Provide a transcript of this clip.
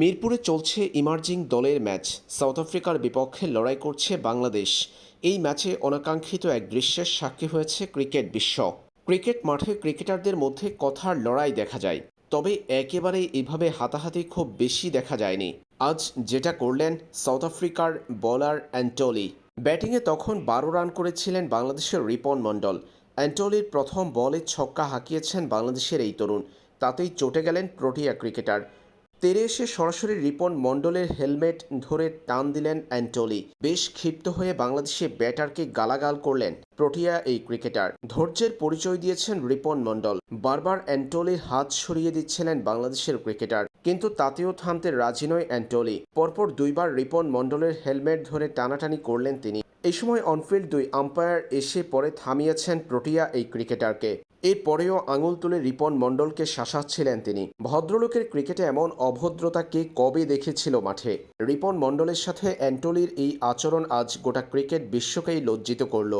মিরপুরে চলছে ইমার্জিং দলের ম্যাচ। সাউথ আফ্রিকার বিপক্ষে লড়াই করছে বাংলাদেশ। এই ম্যাচে অনাকাঙ্ক্ষিত এক দৃশ্যের সাক্ষী হয়েছে ক্রিকেট বিশ্ব। ক্রিকেট মাঠে ক্রিকেটারদের মধ্যে কথার লড়াই দেখা যায়। তবে একেবারে এভাবে হাতাহাতি খুব বেশি দেখা যায়নি। আজ যেটা করলেন সাউথ আফ্রিকার বলার অ্যান্টলি। ব্যাটিংয়ে তখন বারো রান করেছিলেন বাংলাদেশের রিপন মণ্ডল। অ্যান্টলির প্রথম বলে ছক্কা হাঁকিয়েছেন বাংলাদেশের এই তরুণ। তাতেই চটে গেলেন প্রোটিয়া ক্রিকেটার। তেরে এসে সরাসরি রিপন মণ্ডলের হেলমেট ধরে টান দিলেন অ্যান্টলি। বেশ ক্ষিপ্ত হয়ে বাংলাদেশে ব্যাটারকে গালাগাল করলেন প্রোটিয়া এই ক্রিকেটার। ধৈর্যের পরিচয় দিয়েছেন রিপন মণ্ডল। বারবার অ্যান্টলির হাত সরিয়ে দিচ্ছিলেন বাংলাদেশের ক্রিকেটার। কিন্তু তাতেও থামতে রাজি নয় অ্যান্টলি। পরপর দুইবার রিপন মণ্ডলের হেলমেট ধরে টানাটানি করলেন তিনি। এই সময় অনফিল্ড দুই আম্পায়ার এসে পরে থামিয়েছেন প্রোটিয়া এই ক্রিকেটারকে। এরপরেও আঙুল তুলে রিপন মণ্ডলকে শাসাচ্ছিলেন তিনি। ভদ্রলোকের ক্রিকেটে এমন অভদ্রতা কে কবে দেখেছিল মাঠে? রিপন মণ্ডলের সাথে অ্যান্টোলির এই আচরণ আজ গোটা ক্রিকেট বিশ্বকেই লজ্জিত করল।